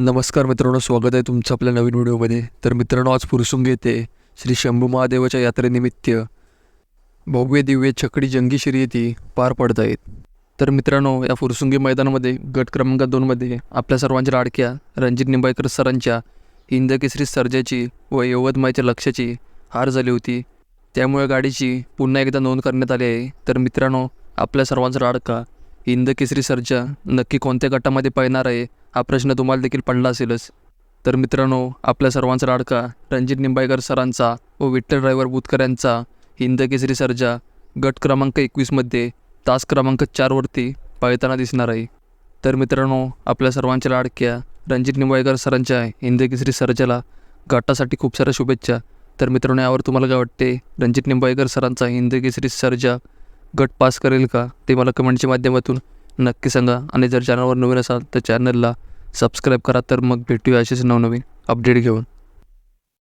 नमस्कार मित्रांनो स्वागत आहे तुमचं आपल्या नवीन व्हिडिओमध्ये. तर मित्रांनो आज फुरसुंगी येथे श्री शंभू महादेवाच्या यात्रेनिमित्त भव्य दिव्य छकडी जंगी शर्यती पार पडत आहेत. तर मित्रांनो या फुरसुंगी मैदानामध्ये गट क्रमांक दोनमध्ये आपल्या सर्वांच्या लाडक्या रणजित निंबाळकर सरांच्या हिंद केसरी सर्जाची व यवतमाळच्या लक्षाची हार झाली होती. त्यामुळे गाडीची पुन्हा एकदा नोंद करण्यात आली आहे. तर मित्रांनो आपल्या सर्वांचा लाडका हिंद केसरी सर्जा नक्की कोणत्या गटामध्ये पळणार आहे? हा प्रश्न तुम्हाला देखील पडला असेलच. तर मित्रांनो आपल्या सर्वांचा लाडका रणजित निंबाळकर सरांचा व विठ्ठल ड्रायव्हर बुतकर यांचा हिंद केसरी सर्जा गट क्रमांक एकवीसमध्ये तास क्रमांक चारवरती पळताना दिसणार आहे. तर मित्रांनो आपल्या सर्वांच्या लाडक्या रणजित निंबाळकर सरांच्या हिंद केसरी सर्जाला गटासाठी खूप साऱ्या शुभेच्छा. तर मित्रांनो यावर तुम्हाला काय वाटते? रणजित निंबाळकर सरांचा हिंद केसरी सर्जा गट पास करेल का? ते मला कमेंटच्या माध्यमातून नक्की सांगा. आणि जर चॅनलवर नवीन असाल तर चॅनलला सबस्क्राईब करा तर मग भेटूया असेच नवनवीन अपडेट घेऊन.